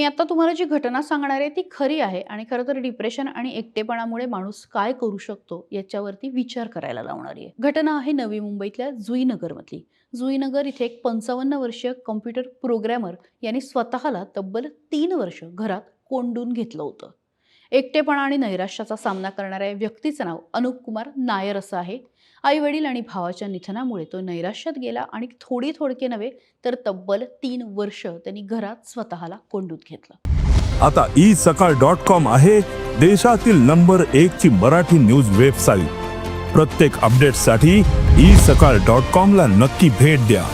मी आता तुम्हाला जी घटना सांगणार आहे ती खरी आहे आणि खरं तर डिप्रेशन आणि एकटेपणामुळे माणूस काय करू शकतो याच्यावरती विचार करायला लावणारी आहे. घटना आहे नवी मुंबईतल्या जुईनगरमधली जुईनगर इथे एक पंचावन्न वर्षीय कॉम्प्युटर प्रोग्रॅमर यांनी स्वतःला तब्बल तीन वर्ष घरात कोंडून घेतलं होतं. एकटेपणा आणि नैराश्याचा सामना करणाऱ्या व्यक्तीचं नाव अनुप कुमार नायर असं आहे. आई वडील आणि भावाच्या निधनामुळे तो नैराश्यात गेला आणि थोडी थोडके नव्हे तर तब्बल तीन वर्ष त्यांनी घरात स्वतःला कोंडून घेतलं. आता ई सकाळ डॉट कॉम आहे देशातील नंबर एक ची मराठी न्यूज वेबसाईट. प्रत्येक अपडेटसाठी ई सकाळ डॉट कॉम ला नक्की भेट द्या.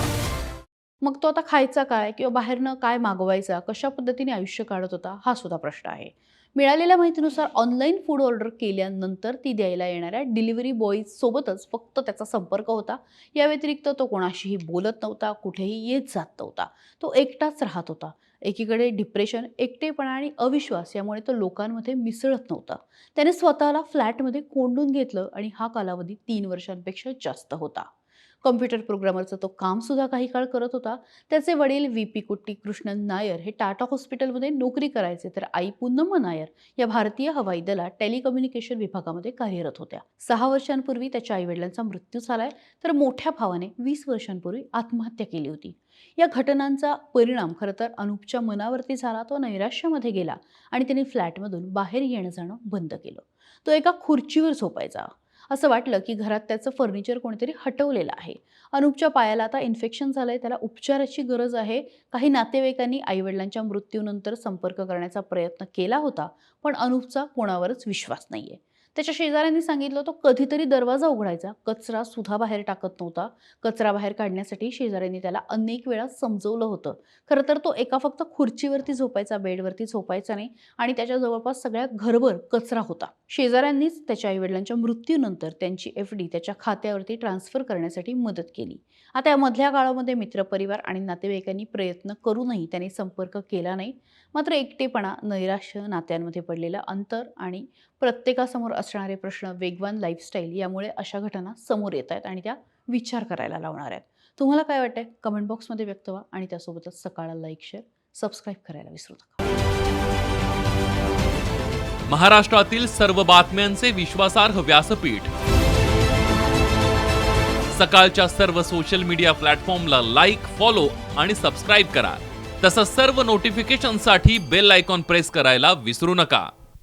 मग तो आता खायचा काय किंवा बाहेरनं काय मागवायचा कशा पद्धतीने आयुष्य काढत होता हा सुद्धा प्रश्न आहे. मिळालेल्या माहितीनुसार ऑनलाईन फूड ऑर्डर केल्यानंतर ती द्यायला येणाऱ्या डिलिव्हरी बॉईज सोबतच फक्त त्याचा संपर्क होता. या व्यतिरिक्त तो कोणाशीही बोलत नव्हता कुठेही येत जात नव्हता. तो एकटाच राहत होता. एकीकडे डिप्रेशन एकटेपणा आणि अविश्वास यामुळे तो लोकांमध्ये मिसळत नव्हता. त्याने स्वतःला फ्लॅटमध्ये कोंडून घेतलं आणि हा कालावधी तीन वर्षांपेक्षा जास्त होता. कॉम्प्युटर प्रोग्रामरचं तो कामसुद्धा काही काळ करत होता. त्याचे वडील व्ही पी कुट्टी कृष्णन नायर हे टाटा हॉस्पिटलमध्ये नोकरी करायचे. तर आई पूनम नायर या भारतीय हवाई दलात टेलिकम्युनिकेशन विभागामध्ये कार्यरत होत्या. सहा वर्षांपूर्वी त्याच्या आईवडिलांचा मृत्यू झालाय. तर मोठ्या भावाने वीस वर्षांपूर्वी आत्महत्या केली होती. या घटनांचा परिणाम खरं तर अनुपच्या मनावरती झाला तो नैराश्यामध्ये गेला आणि त्याने फ्लॅटमधून बाहेर येणं जाणं बंद केलं. तो एका खुर्चीवर झोपायचा. असं वाटलं की घरात त्याचं फर्निचर कोणीतरी हटवलेलं आहे. अनुपच्या पायाला आता इन्फेक्शन झालंय त्याला उपचाराची गरज आहे. काही नातेवाईकांनी आईवडिलांच्या मृत्यूनंतर संपर्क करण्याचा प्रयत्न केला होता पण अनुपचा कोणावरच विश्वास नाहीये. त्याच्या शेजाऱ्यांनी सांगितलं तो कधीतरी दरवाजा उघडायचा. कचरा सुद्धा बाहेर टाकत नव्हता. कचरा बाहेर काढण्यासाठी शेजाऱ्यांनी त्याला अनेक वेळा समजवलं होतं. खरं तर तो एका फक्त खुर्चीवरती झोपायचा बेडवरती झोपायचा नाही आणि त्याच्या जवळपास सगळ्या घरभर कचरा होता. शेजाऱ्यांनीच त्याच्या आईवडिलांच्या मृत्यूनंतर त्यांची एफ डी त्याच्या खात्यावरती ट्रान्सफर करण्यासाठी मदत केली. आता या मधल्या काळामध्ये मित्रपरिवार आणि नातेवाईकांनी प्रयत्न करूनही त्यांनी संपर्क केला नाही. मात्र एकटेपणा नैराश्य नात्यांमध्ये पडलेलं अंतर आणि प्रत्येकासमोर असणारे प्रश्न वेगवान लाईफस्टाईल यामुळे अशा घटना समोर येत आहेत आणि त्या विचार करायला लावणार आहेत. तुम्हाला काय वाटतंय? कमेंट बॉक्समध्ये व्यक्त व्हा आणि त्यासोबतच सकाळला लाईक शेअर सबस्क्राईब करायला विसरू नका. महाराष्ट्रातील सर्व बातम्यांचे विश्वासार्ह व्यासपीठ. सकाळच्या सर्व सोशल मीडिया प्लॅटफॉर्मला लाईक फॉलो आणि सबस्क्राईब करा. तसंच सर्व नोटिफिकेशनसाठी बेल आयकॉन प्रेस करायला विसरू नका.